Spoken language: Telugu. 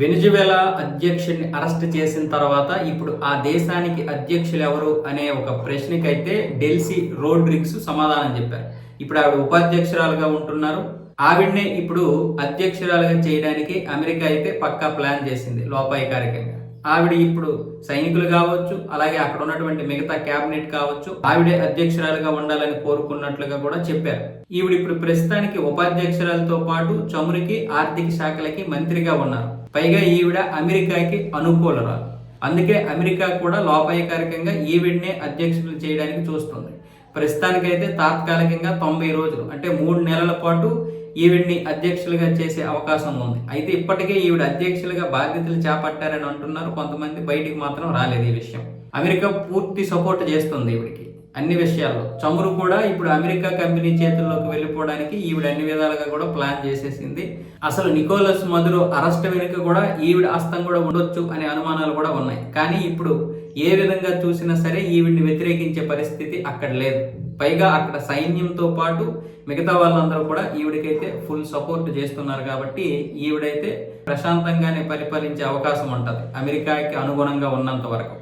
వెనిజువెలా అధ్యక్షుడిని అరెస్ట్ చేసిన తర్వాత ఇప్పుడు ఆ దేశానికి అధ్యక్షులు ఎవరు అనే ఒక ప్రశ్నకైతే డెల్సీ రోడ్రిక్స్ సమాధానం చెప్పారు. ఇప్పుడు ఆవిడ ఉపాధ్యక్షురాలుగా ఉంటున్నారు. ఆవిడనే ఇప్పుడు అధ్యక్షురాలుగా చేయడానికి అమెరికా అయితే పక్కా ప్లాన్ చేసింది లోపాయికారికంగా. ఆవిడ ఇప్పుడు సైనికులు కావచ్చు అలాగే అక్కడ ఉన్నటువంటి మిగతా క్యాబినెట్ కావచ్చు ఆవిడే అధ్యక్షురాలుగా ఉండాలని కోరుకున్నట్లుగా కూడా చెప్పారు. ఈవిడ ఇప్పుడు ప్రస్తుతానికి ఉపాధ్యక్షురాలతో పాటు చమురికి ఆర్థిక శాఖలకి మంత్రిగా ఉన్నారు. పైగా ఈవిడ అమెరికాకి అనుకూలరాలు. అందుకే అమెరికా కూడా లోపాయకారికంగా ఈవిడనే అధ్యక్షులు చేయడానికి చూస్తుంది. ప్రస్తుతానికైతే తాత్కాలికంగా తొంభై రోజులు అంటే మూడు నెలల పాటు ఈవిడ్ని అధ్యక్షులుగా చేసే అవకాశం ఉంది. అయితే ఇప్పటికే ఈవిడ అధ్యక్షులుగా బాధ్యతలు చేపట్టారని అంటున్నారు. కొంతమంది బయటికి మాత్రం రాలేదు ఈ విషయం. అమెరికా పూర్తి సపోర్ట్ చేస్తుంది ఈవిడికి అన్ని విషయాల్లో. చమురు కూడా ఇప్పుడు అమెరికా కంపెనీ చేతుల్లోకి వెళ్ళిపోవడానికి ఈవిడ అన్ని విధాలుగా కూడా ప్లాన్ చేసేసింది. అసలు నికోలస్ మధురో అరెస్ట్ వెనుక కూడా ఈవిడ హస్తం కూడా ఉండొచ్చు అనే అనుమానాలు కూడా ఉన్నాయి. కానీ ఇప్పుడు ఏ విధంగా చూసినా సరే ఈవిడిని వ్యతిరేకించే పరిస్థితి అక్కడ లేదు. పైగా అక్కడ సైన్యంతో పాటు మిగతా వాళ్ళందరూ కూడా ఈవిడికైతే ఫుల్ సపోర్ట్ చేస్తున్నారు కాబట్టి ఈవిడైతే ప్రశాంతంగానే పరిపాలించే అవకాశం ఉంటుంది. అమెరికాకి అనుగుణంగా ఉన్నంత వరకు.